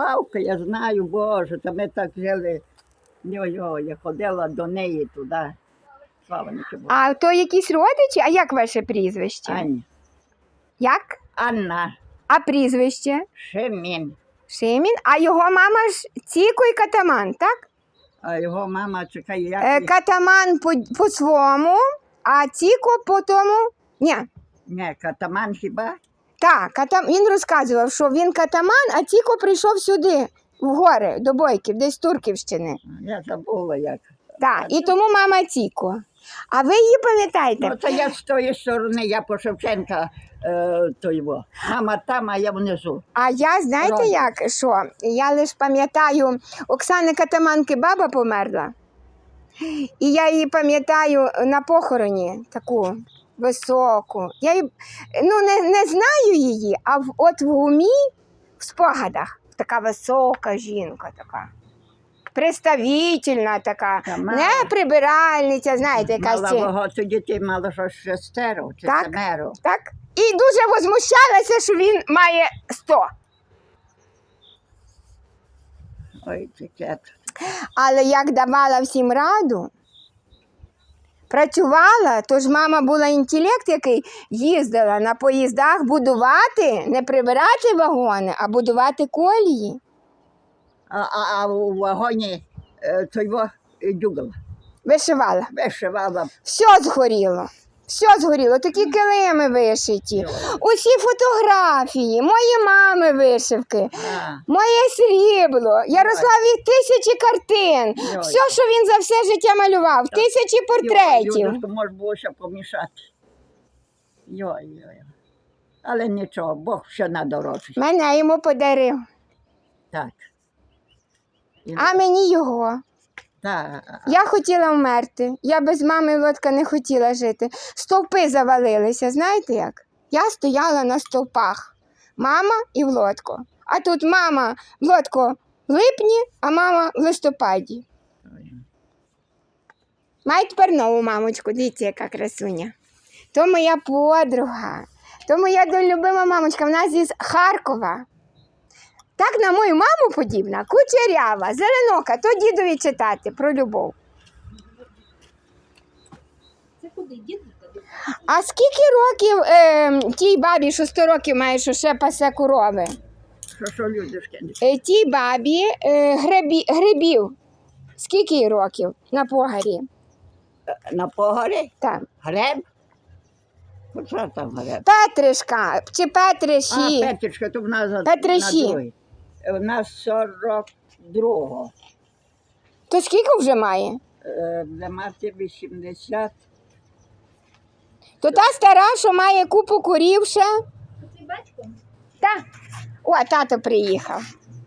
Павка, я знаю, Боже, та ми так жили. Йо-йо, я ходила до неї туди. Слава Богу. А то якісь родичі? А як ваше прізвище? Аня. Як? Анна А прізвище? Шемін. Шимін, а його мама ж Ціко і Катаман, так? А його мама чекає, як Е, катаман по, по своєму, а Ціко по тому. Ні, Ні, катаман хіба? Так, катам... він розказував, що він катаман, а Ціко прийшов сюди, в гори, до Бойків, десь з Турківщини. Я забула як. Так, і тому мама Ціко. А ви її пам'ятаєте? Ну, це я з тої сторони, я по Шевченка е, то його. Мама там, а я внизу. А я знаєте Правда. як? Що? Я лише пам'ятаю, Оксани Катаманки баба померла. І я її пам'ятаю на похороні таку високу. Я її, ну, не, не знаю її, а в, от в умі, в спогадах, така висока жінка така. Представительна така, Та мала. не прибиральниця, знаєте, якась. Мала багато дітей, мало що шестеро чи Так. семеро. Так? І дуже возмущалася, що він має 100. Ой, таке. Але як давала всім раду, працювала, тож мама була інтелект, який їздила на поїздах будувати, не прибирати вагони, а будувати колії. А, а, а у вагоні е, дюгала. Вишивала. Вишивала. Все згоріло. Все згоріло, такі килими вишиті. Усі фотографії, мої мами вишивки, моє срібло, Ярославі тисячі картин. Все, що він за все життя малював, тисячі портретів. Може було ще помішати. Йой. Але нічого, Бог ще на дорозі. Мене йому подарив, Так. А мені його. Так. Я хотіла вмерти. Я без мами Лодка не хотіла жити. Стовпи завалилися, знаєте як? Я стояла на стовпах. Мама і в лодку. А тут мама в лодку в липні, а мама в листопаді. Маю тепер нову мамочку, дивіться, яка красуня. То моя подруга, то моя долюбима мамочка, в нас із Харкова. Так на мою маму подібна, кучерява, зеленока, то дідові читати про любов. Це куди? Дід А скільки років е, тій бабі, що 100 років має, що ще пасе корови? Що, що люди скажуть? Е, тій бабі е, гребі, грибів. Скільки їй років на погарі? На погорі? Так. Греб? Ну, Що там греб? Петришка чи Петриші. А, Петричка, то в нас Петриші. на другий. У нас 42-го. То скільки вже має? Е, Для мати 80. То та стара, що має купу курів ще. Ти батько? Так. О, тато приїхав.